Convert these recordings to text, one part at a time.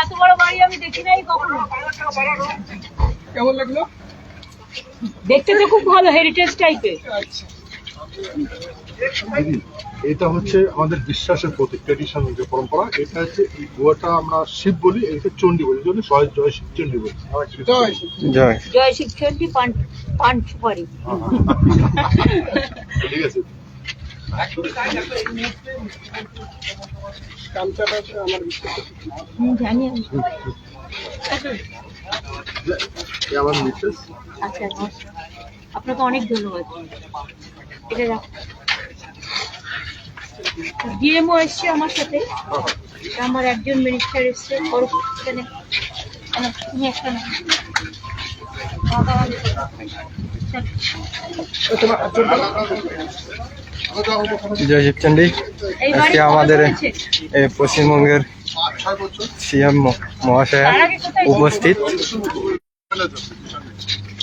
এত বড় বাড়ি আমি দেখি নাই কখনো। কেমন লাগল? দেখতে তো খুব ভালো হেরিটেজ টাইপের আচ্ছা। এটা হচ্ছে আমাদের বিশ্বাসের প্রতীক ট্রেডিশন যে পরম্পরা এটা হচ্ছে এই গুয়াটা আমরা শিব বলি এটা চণ্ডী বলি জন্য জয় জয় শিব চণ্ডী বলি। জয় জয় জয় শিবচন্ডী পান পান সুপারি ঠিক আছে। আপনাকে অনেক ধন্যবাদ। এটা রাখ। ডিএমও এসছে আমার সাথে। আমার একজন মিনিস্টার এসছে। ওর এখানে তুমি একটা নাও। জয় শিবচন্ডী আজকে আমাদের পশ্চিমবঙ্গের সিএম মহাশয়া? উপস্থিত।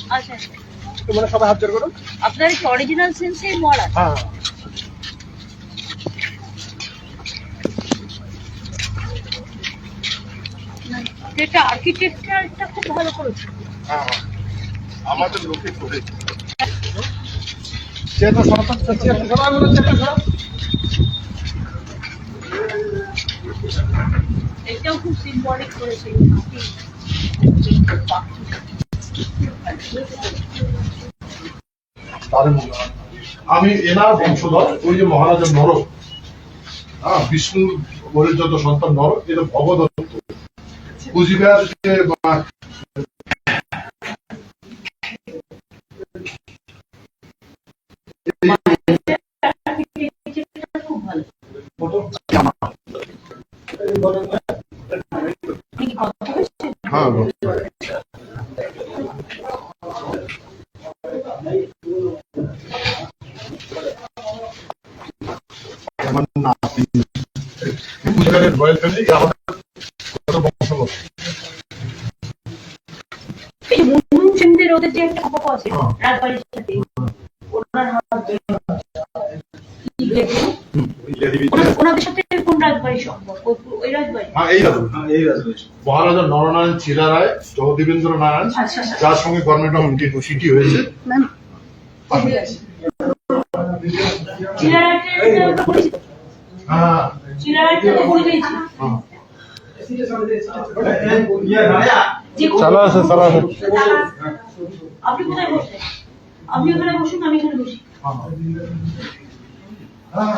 আচ্ছা। করো আপনার কি অরিজিনাল সেন্সে মরা হ্যাঁ এটা আর্কিটেকচারটা খুব ভালো করেছে। হ্যাঁ আমাদের লোকে করে চেয়ারটা সরাতে চেয়ারটা সরাই বলো চেয়ারটা সরা এটাও খুব সিম্বলিক করেছে। আমি এনার বংশধর ওই যে মহারাজা নর হ্যাঁ বিষ্ণুর বলে যত সন্তান নর এটা ভগদত্ত। কুচবিহার যে হ্যাঁ আমার কত বংশগত ওদের যে একটা আছে হ্যাঁ। ওনাদের সাথে কোন রাজবাড়ির সম্পর্ক ওই- ওই রাজবাড়ি? হ্যাঁ এই রাজবাড়ি। মহারাজা নরনারায়ণ চিলা রায় জগদীবেন্দ্র নারায়ণ আচ্ছা, আচ্ছা। যার সঙ্গে অফ সিটি হয়েছে। হ্যাঁ। হ্যাঁ। চালো চালো আপনি কোথায় বসছেন আপনি ওখানে বসুন আমি এখানে বসি হ্যাঁ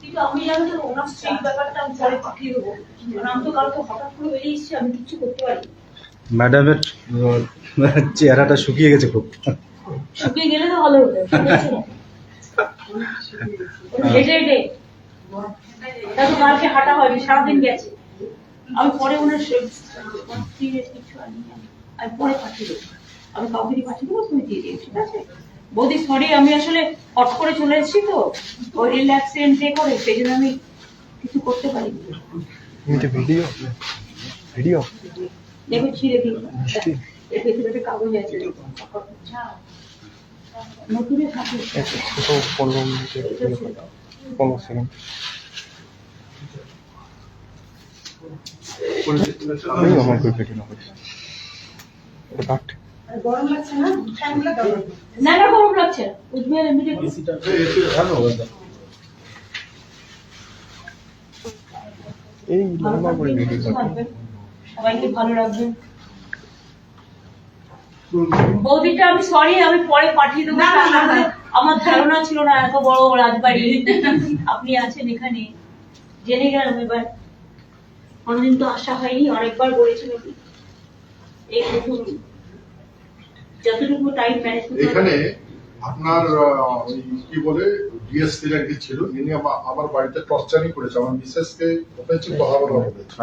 কিন্তু আমি জানো তো ওনার সেই ব্যাপারটা আমি পরে পাঠিয়ে দেবো। কারণ আমি তো কালকে হঠাৎ করে বেরিয়ে এসেছি আমি কিচ্ছু করতে পারি ম্যাডামের চেহারাটা শুকিয়ে গেছে খুব। শুকিয়ে গেলে তো ভালো হতো হেঁটে হেঁটে। তো কালকে হাঁটা হয়নি সারাদিন গেছে। আমি পরে ওনার কিছু আনি আমি পরে পাঠিয়ে দেবো। আমি কাউকে পাঠিয়ে দেবো তুমি দিয়ে দিও ঠিক আছে? বৌদি সরি আমি আসলে হট করে চলে এসেছি তো। ওই রেল অ্যাক্সিডেন্টে করে সেই জন্য আমি কিছু করতে পারিনি। ভিডিও ভিডিও দেখো ছিঁড়ে দিই এর ভেতরে কাগজ আছে। নতুনে থাকে। ছোট পনেরো মিনিটের পনেরো সেকেন্ড আমি আমার করে ভিডিও না? করিস এটা না না গরম লাগছে। না। উঠবে এমনিতে এই ভালো লম্বা করে ভিডিও সুস্থ সবাইকে ভালো রাখবেন। বৌদিটা আমি সরি আমি পরে পাঠিয়ে দেবো। আমার ধারণা ছিল না এত বড় রাজবাড়ি। আপনি আছেন এখানে। জেনে গেলাম এবার। কোনোদিন তো আসা হয়নি অনেকবার বলেছি নাকি? এই প্রথম। যতটুকু টাইম ম্যানেজ এখানে আপনার আহ, ওই কি বলে ডিএসপি একদিন ছিল ইনি আমা- আমার বাড়িতে টর্চারই করেছে আমার মিসেসকে ওপেন কথা বলা বলেছে